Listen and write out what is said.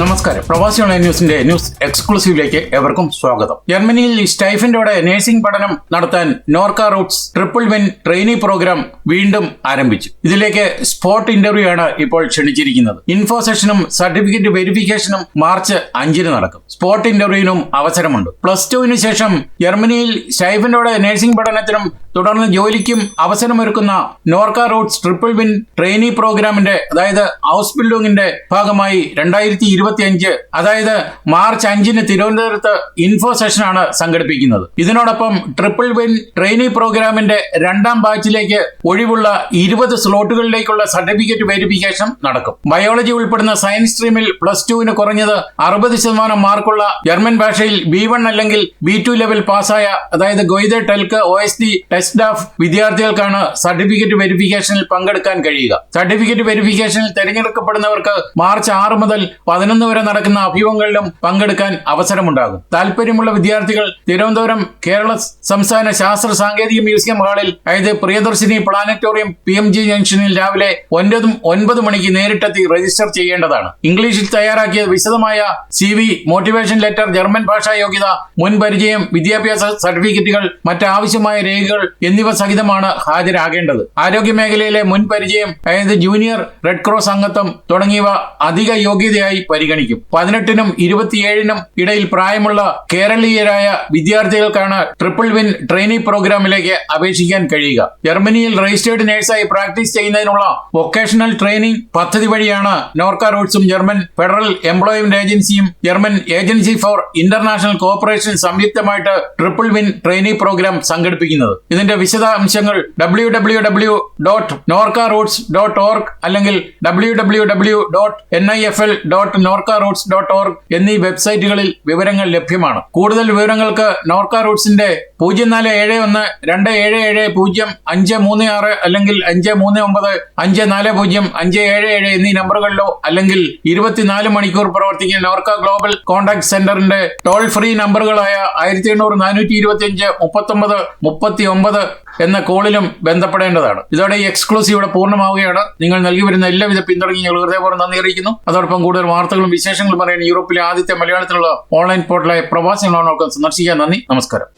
നമസ്കാരം. പ്രവാസി ഓൺലൈൻ ന്യൂസിന്റെ ന്യൂസ് എക്സ്ക്ലൂസീവിലേക്ക് എവർക്കും സ്വാഗതം. ജർമ്മനിയിൽ സ്റ്റൈഫിന്റോടെ നഴ്സിംഗ് പഠനം നടത്താൻ NORKA Roots triple win trainee program വീണ്ടും ആരംഭിച്ചു. ഇതിലേക്ക് സ്പോട്ട് ഇന്റർവ്യൂ ആണ് ഇപ്പോൾ ക്ഷണിച്ചിരിക്കുന്നത്. ഇൻഫോ സെഷനും സർട്ടിഫിക്കറ്റ് വെരിഫിക്കേഷനും മാർച്ച് അഞ്ചിന് നടക്കും. സ്പോട്ട് ഇന്റർവ്യൂവിനും അവസരമുണ്ട്. പ്ലസ് ടുവിന് ശേഷം ജർമ്മനിയിൽ സ്റ്റൈഫിന്റോടെ നഴ്സിംഗ് പഠനത്തിനും തുടർന്ന് ജോലിക്കും അവസരമൊരുക്കുന്ന Norka roots triple win trainee പ്രോഗ്രാമിന്റെ അതായത് ഹൗസ് ബിൽഡിംഗിന്റെ ഭാഗമായി രണ്ടായിരത്തി ഇരുപത്തി അഞ്ച് അതായത് മാർച്ച് അഞ്ചിന് തിരുവനന്തപുരത്ത് ഇൻഫോ സെഷനാണ് സംഘടിപ്പിക്കുന്നത്. ഇതിനോടൊപ്പം ട്രിപ്പിൾ വിൻ ട്രെയിനി പ്രോഗ്രാമിന്റെ രണ്ടാം ബാച്ചിലേക്ക് ഒഴിവുള്ള ഇരുപത് സ്ലോട്ടുകളിലേക്കുള്ള സർട്ടിഫിക്കറ്റ് വെരിഫിക്കേഷൻ നടക്കും. ബയോളജി ഉൾപ്പെടുന്ന സയൻസ് സ്ട്രീമിൽ പ്ലസ് ടുവിന് കുറഞ്ഞത് അറുപത് ശതമാനം മാർക്കുള്ള ജർമ്മൻ ഭാഷയിൽ ബി വൺ അല്ലെങ്കിൽ ബി ടു ലെവൽ പാസ്സായ അതായത് Goethe telc O S D test of വിദ്യാർത്ഥികൾക്കാണ് certificate വെരിഫിക്കേഷനിൽ പങ്കെടുക്കാൻ കഴിയുക. സർട്ടിഫിക്കറ്റ് വെരിഫിക്കേഷനിൽ തിരഞ്ഞെടുക്കപ്പെടുന്നവർക്ക് മാർച്ച് ആറ് മുതൽ പതിനൊന്ന് വരെ നടക്കുന്ന അഭിമുഖങ്ങളിലും പങ്കെടുക്കാൻ അവസരമുണ്ടാകും. താല്പര്യമുള്ള വിദ്യാർത്ഥികൾ തിരുവനന്തപുരം കേരള സംസ്ഥാന ശാസ്ത്ര സാങ്കേതിക മ്യൂസിയം ഹാളിൽ അതായത് Priyadarshini planetarium P M G ജംഗ്ഷനിൽ രാവിലെ ഒൻപതും ഒൻപത് മണിക്ക് നേരിട്ടെത്തി രജിസ്റ്റർ ചെയ്യേണ്ടതാണ്. ഇംഗ്ലീഷിൽ തയ്യാറാക്കിയ വിശദമായ C V motivation letter German ഭാഷാ യോഗ്യത മുൻ പരിചയം വിദ്യാഭ്യാസ സർട്ടിഫിക്കറ്റുകൾ മറ്റാവശ്യമായ രേഖകൾ എന്നിവ സഹിതമാണ് ഹാജരാകേണ്ടത്. ആരോഗ്യ മേഖലയിലെ മുൻപരിചയം അതായത് ജൂനിയർ റെഡ് ക്രോസ് അംഗത്വം തുടങ്ങിയവ അധിക യോഗ്യതയായി പരിഗണിക്കും പതിനെട്ടിനും ഇരുപത്തിയേഴിനും ഇടയിൽ പ്രായമുള്ള കേരളീയരായ വിദ്യാർത്ഥികൾക്കാണ് ട്രിപ്പിൾ വിൻ ട്രെയിനിങ് പ്രോഗ്രാമിലേക്ക് അപേക്ഷിക്കാൻ കഴിയുക. ജർമ്മനിയിൽ രജിസ്റ്റേർഡ് നേഴ്സായി പ്രാക്ടീസ് ചെയ്യുന്നതിനുള്ള വൊക്കേഷണൽ ട്രെയിനിങ് പദ്ധതി വഴിയാണ് നോർക്ക റൂട്ട്സും German federal employment ഏജൻസിയും German agency for international corporation സംയുക്തമായിട്ട് triple win training programme സംഘടിപ്പിക്കുന്നത്. ഇതിന്റെ വിശദാംശങ്ങൾ W W W dot Norka roots dot org അല്ലെങ്കിൽ W W W dot N I F L dot Norka roots dot org എന്നീ വെബ്സൈറ്റുകളിൽ വിവരങ്ങൾ ലഭ്യമാണ്. കൂടുതൽ വിവരങ്ങൾക്ക് നോർക്ക റൂട്ട്സിന്റെ പൂജ്യം നാല് ഏഴ് ഒന്ന് രണ്ട് ഏഴ് ഏഴ് പൂജ്യം അഞ്ച് മൂന്ന് ആറ് അല്ലെങ്കിൽ അഞ്ച് മൂന്ന് ഒമ്പത് അഞ്ച് നാല് പൂജ്യം അഞ്ച് ഏഴ് ഏഴ് എന്നീ നമ്പറുകളിലോ അല്ലെങ്കിൽ ഇരുപത്തിനാല് മണിക്കൂർ പ്രവർത്തിക്കുന്ന നോർക്ക ഗ്ലോബൽ കോൺടാക്ട് സെന്ററിന്റെ ടോൾ ഫ്രീ നമ്പറുകളായ ആയിരത്തി എണ്ണൂറ് നാനൂറ്റി ഇരുപത്തി അഞ്ച് മുപ്പത്തൊമ്പത് മുപ്പത്തി ഒമ്പത് എന്ന കോളിലും ബന്ധപ്പെടേണ്ടതാണ്. ഇതോടെ ഈ എക്സ്ക്ലൂസീവ് ഇവിടെ പൂർണമാവുകയാണ്. നിങ്ങൾ നൽകി വരുന്ന എല്ലാവിധ പിന്തുണയ്ക്കും ഞങ്ങൾ ഹൃദയപൂർവം നന്ദി അറിയിക്കുന്നു. അതോടൊപ്പം കൂടുതൽ വാർത്തകളും വിശേഷങ്ങളും അറിയാൻ യൂറോപ്പിലെ ആദ്യത്തെ മലയാളത്തിലുള്ള ഓൺലൈൻ പോർട്ടലായ പ്രവാസി സന്ദർശിക്കാൻ നന്ദി. നമസ്കാരം.